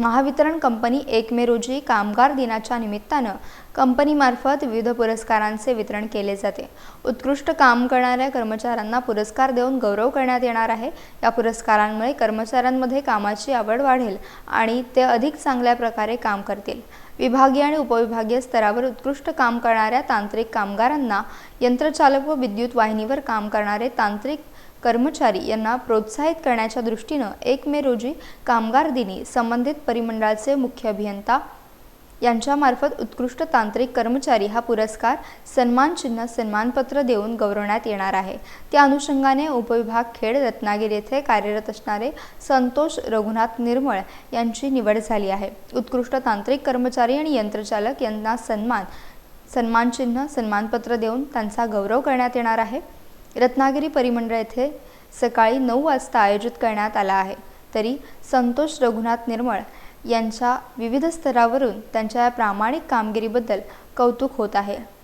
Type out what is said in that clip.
Mahavitaran company एक मे रोजी कामगार दिनाच्या निमित्तानं कंपनीमार्फत विविध पुरस्कारांचे वितरण केले जाते. उत्कृष्ट काम करणाऱ्या कर्मचाऱ्यांना पुरस्कार देऊन गौरव करण्यात येणार आहे. या पुरस्कारांमुळे कर्मचाऱ्यांमध्ये कामाची आवड वाढेल आणि ते अधिक चांगल्या प्रकारे काम करतील. विभागीय आणि उपविभागीय स्तरावर उत्कृष्ट काम करणाऱ्या तांत्रिक कामगारांना यंत्रचालक व विद्युत वाहिनीवर काम करणारे तांत्रिक कर्मचारी यांना प्रोत्साहित करण्याच्या दृष्टीनं एक मे रोजी कामगार दिनी संबंधित परिमंडळाचे मुख्य अभियंता यांच्यामार्फत उत्कृष्ट तांत्रिक कर्मचारी हा पुरस्कार सन्मानचिन्ह सन्मानपत्र देऊन गौरवण्यात येणार आहे. त्या अनुषंगाने उपविभाग खेड रत्नागिरी येथे कार्यरत असणारे संतोष रघुनाथ निर्मळ यांची निवड झाली आहे. उत्कृष्ट तांत्रिक कर्मचारी आणि यंत्रचालक यांना सन्मान सन्मानचिन्ह सन्मानपत्र देऊन त्यांचा गौरव करण्यात येणार आहे. रत्नागिरी परिमंडळ येथे सकाळी नऊ वाजता आयोजित करण्यात आला आहे. तरी संतोष रघुनाथ निर्मळ यांच्या विविध स्तरावरून त्यांच्या या प्रामाणिक कामगिरीबद्दल कौतुक होत आहे.